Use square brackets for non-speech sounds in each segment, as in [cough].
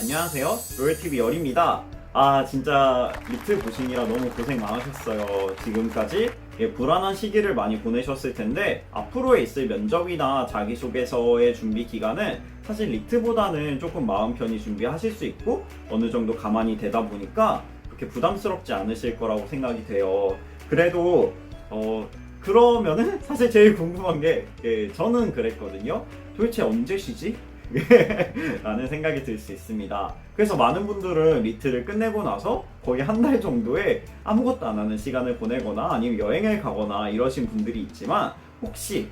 안녕하세요. 로열TV 열입니다. 아, 진짜 리틀 보시느라 너무 고생 많으셨어요. 지금까지 예, 불안한 시기를 많이 보내셨을 텐데, 앞으로에 있을 면접이나 자기소개서의 준비 기간은 사실 리트보다는 조금 마음 편히 준비하실 수 있고, 어느 정도 가만히 되다 보니까 그렇게 부담스럽지 않으실 거라고 생각이 돼요. 그래도, 어, 그러면은 사실 제일 궁금한 게, 예, 저는 그랬거든요. 도대체 언제 쉬지? [laughs] 라는 생각이 들 수 있습니다. 그래서 많은 분들은 리트를 끝내고 나서 거의 한 달 정도의 아무것도 안 하는 시간을 보내거나 아니면 여행을 가거나 이러신 분들이 있지만 혹시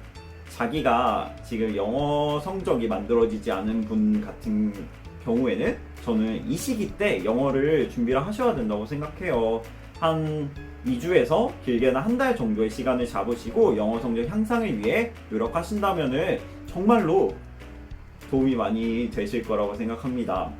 자기가 지금 영어 성적이 만들어지지 않은 분 같은 경우에는 저는 이 시기 때 영어를 준비를 하셔야 된다고 생각해요. 한 2주에서 길게는 한 달 정도의 시간을 잡으시고 영어 성적 향상을 위해 노력하신다면은 정말로 도움이 많이 되실 거라고 생각합니다.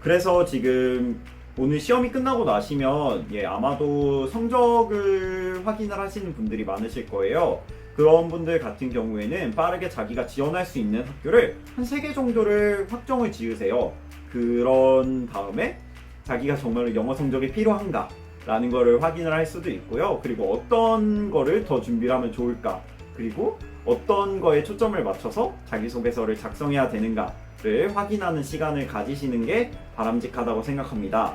그래서 지금 오늘 시험이 끝나고 나시면 예, 아마도 성적을 확인을 하시는 분들이 많으실 거예요. 그런 분들 같은 경우에는 빠르게 자기가 지원할 수 있는 학교를 한세개 정도를 확정을 지으세요. 그런 다음에 자기가 정말로 영어 성적이 필요한가 라는 거를 확인을 할 수도 있고요. 그리고 어떤 거를 더 준비를 하면 좋을까 그리고 어떤 거에 초점을 맞춰서 자기소개서를 작성해야 되는가를 확인하는 시간을 가지시는 게 바람직하다고 생각합니다.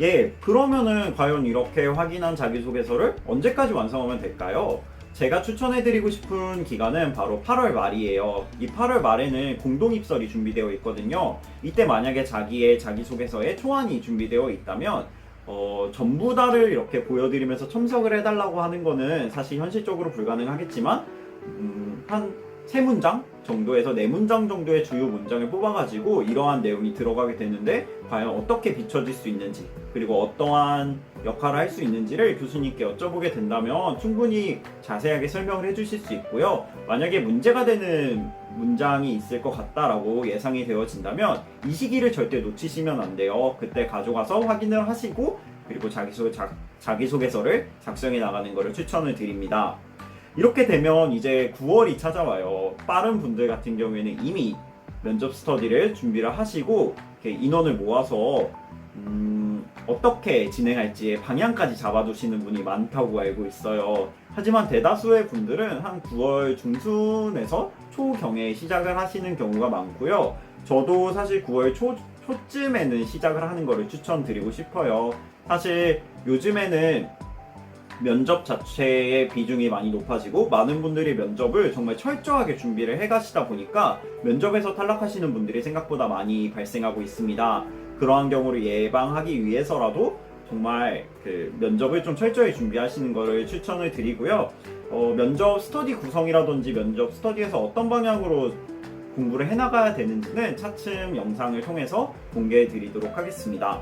예, 그러면은 과연 이렇게 확인한 자기소개서를 언제까지 완성하면 될까요? 제가 추천해드리고 싶은 기간은 바로 8월 말이에요. 이 8월 말에는 공동입설이 준비되어 있거든요. 이때 만약에 자기의 자기소개서에 초안이 준비되어 있다면 어, 전부 다를 이렇게 보여드리면서 첨석을 해달라고 하는 거는 사실 현실적으로 불가능하겠지만 음, 한 세 문장 정도에서 네 문장 정도의 주요 문장을 뽑아가지고 이러한 내용이 들어가게 되는데 과연 어떻게 비춰질 수 있는지 그리고 어떠한 역할을 할 수 있는지를 교수님께 여쭤보게 된다면 충분히 자세하게 설명을 해주실 수 있고요. 만약에 문제가 되는 문장이 있을 것 같다라고 예상이 되어진다면 이 시기를 절대 놓치시면 안 돼요. 그때 가져가서 확인을 하시고 그리고 자기소개, 자, 자기소개서를 작성해 나가는 것을 추천을 드립니다. 이렇게 되면 이제 9월이 찾아와요. 빠른 분들 같은 경우에는 이미 면접 스터디를 준비를 하시고 인원을 모아서 음, 어떻게 진행할지의 방향까지 잡아두시는 분이 많다고 알고 있어요. 하지만 대다수의 분들은 한 9월 중순에서 초경에 시작을 하시는 경우가 많고요. 저도 사실 9월 초, 초쯤에는 시작을 하는 것을 추천드리고 싶어요. 사실 요즘에는 면접 자체의 비중이 많이 높아지고 많은 분들이 면접을 정말 철저하게 준비를 해 가시다 보니까 면접에서 탈락하시는 분들이 생각보다 많이 발생하고 있습니다. 그러한 경우를 예방하기 위해서라도 정말 그 면접을 좀 철저히 준비하시는 것을 추천을 드리고요. 어, 면접 스터디 구성이라든지 면접 스터디에서 어떤 방향으로 공부를 해나가야 되는지는 차츰 영상을 통해서 공개해 드리도록 하겠습니다.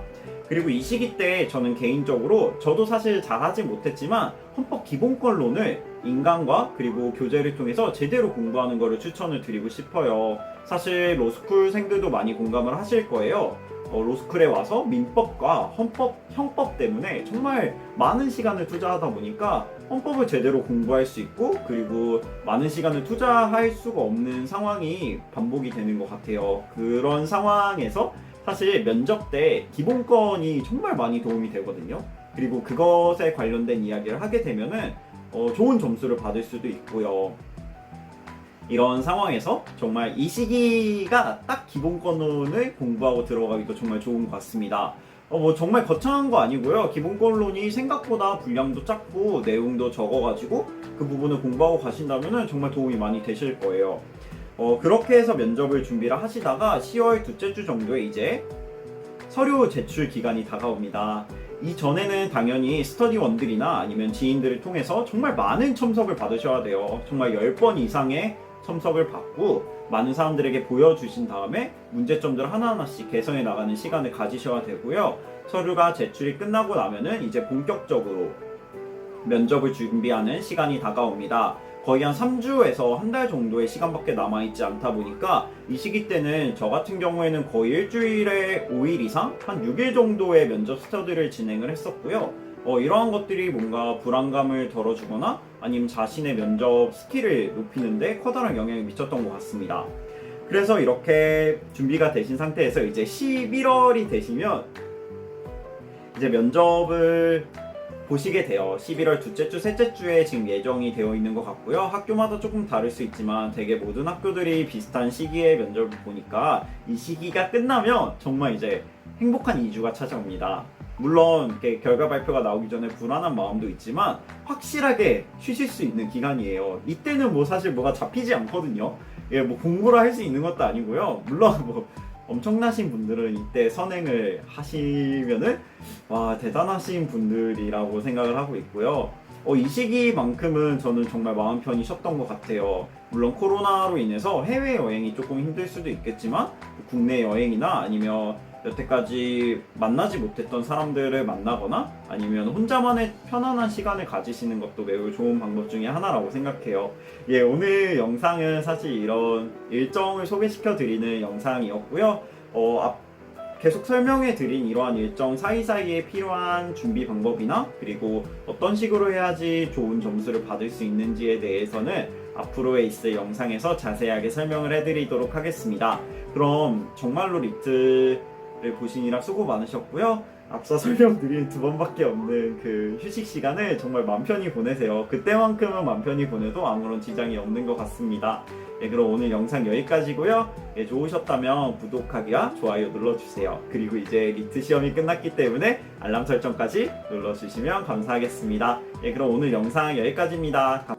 그리고 이 시기 때 저는 개인적으로 저도 사실 잘하지 못했지만 헌법 기본권론을 인간과 그리고 교재를 통해서 제대로 공부하는 것을 추천을 드리고 싶어요. 사실 로스쿨생들도 많이 공감을 하실 거예요. 어, 로스쿨에 와서 민법과 헌법, 형법 때문에 정말 많은 시간을 투자하다 보니까 헌법을 제대로 공부할 수 있고 그리고 많은 시간을 투자할 수가 없는 상황이 반복이 되는 것 같아요. 그런 상황에서 사실 면접 때 기본권이 정말 많이 도움이 되거든요. 그리고 그것에 관련된 이야기를 하게 되면은 어, 좋은 점수를 받을 수도 있고요. 이런 상황에서 정말 이 시기가 딱 기본권론을 공부하고 들어가기도 정말 좋은 것 같습니다. 어, 뭐 정말 거창한 거 아니고요. 기본권론이 생각보다 분량도 작고 내용도 적어가지고 그 부분을 공부하고 가신다면 정말 도움이 많이 되실 거예요. 어, 그렇게 해서 면접을 준비를 하시다가 10월 둘째 주 정도에 이제 서류 제출 기간이 다가옵니다. 이전에는 당연히 스터디원들이나 아니면 지인들을 통해서 정말 많은 첨석을 받으셔야 돼요. 정말 10번 이상의 첨석을 받고 많은 사람들에게 보여주신 다음에 문제점들을 하나하나씩 개선해 나가는 시간을 가지셔야 되고요. 서류가 제출이 끝나고 나면은 이제 본격적으로 면접을 준비하는 시간이 다가옵니다. 거의 한 3주에서 한 달 정도의 시간밖에 남아있지 않다 보니까 이 시기 때는 저 같은 경우에는 거의 일주일에 5일 이상 한 6일 정도의 면접 스터디를 진행을 했었고요. 어, 이러한 것들이 뭔가 불안감을 덜어주거나 아니면 자신의 면접 스킬을 높이는데 커다란 영향을 미쳤던 것 같습니다. 그래서 이렇게 준비가 되신 상태에서 이제 11월이 되시면 이제 면접을 보시게 돼요. 11월 둘째 주, 셋째 주에 지금 예정이 되어 있는 것 같고요. 학교마다 조금 다를 수 있지만 되게 모든 학교들이 비슷한 시기에 면접을 보니까 이 시기가 끝나면 정말 이제 행복한 2주가 찾아옵니다. 물론 결과 발표가 나오기 전에 불안한 마음도 있지만 확실하게 쉬실 수 있는 기간이에요. 이때는 뭐 사실 뭐가 잡히지 않거든요. 예, 뭐 공부를 할 수 있는 것도 아니고요. 물론 뭐 엄청나신 분들은 이때 선행을 하시면은 와 대단하신 분들이라고 생각을 하고 있고요. 어, 이 시기만큼은 저는 정말 마음 쉬었던 것 같아요. 물론 코로나로 인해서 해외 여행이 조금 힘들 수도 있겠지만 국내 여행이나 아니면 여태까지 만나지 못했던 사람들을 만나거나 아니면 혼자만의 편안한 시간을 가지시는 것도 매우 좋은 방법 중에 하나라고 생각해요. 예, 오늘 영상은 사실 이런 일정을 소개시켜 드리는 영상이었고요. 어, 앞- 계속 설명해 드린 이러한 일정 사이사이에 필요한 준비 방법이나 그리고 어떤 식으로 해야지 좋은 점수를 받을 수 있는지에 대해서는 앞으로에 있을 영상에서 자세하게 설명을 해 드리도록 하겠습니다. 그럼 정말로 리트를 보시느라 수고 많으셨고요. 앞서 [laughs] 설명드린 두 번밖에 없는 그 휴식 시간을 정말 맘 편히 보내세요. 그때만큼은 맘 편히 보내도 아무런 지장이 없는 것 같습니다. 예, 그럼 오늘 영상 여기까지고요. 예, 좋으셨다면 구독하기와 좋아요 눌러주세요. 그리고 이제 리트 시험이 끝났기 때문에 알람 설정까지 눌러주시면 감사하겠습니다. 예, 그럼 오늘 영상 여기까지입니다. 감-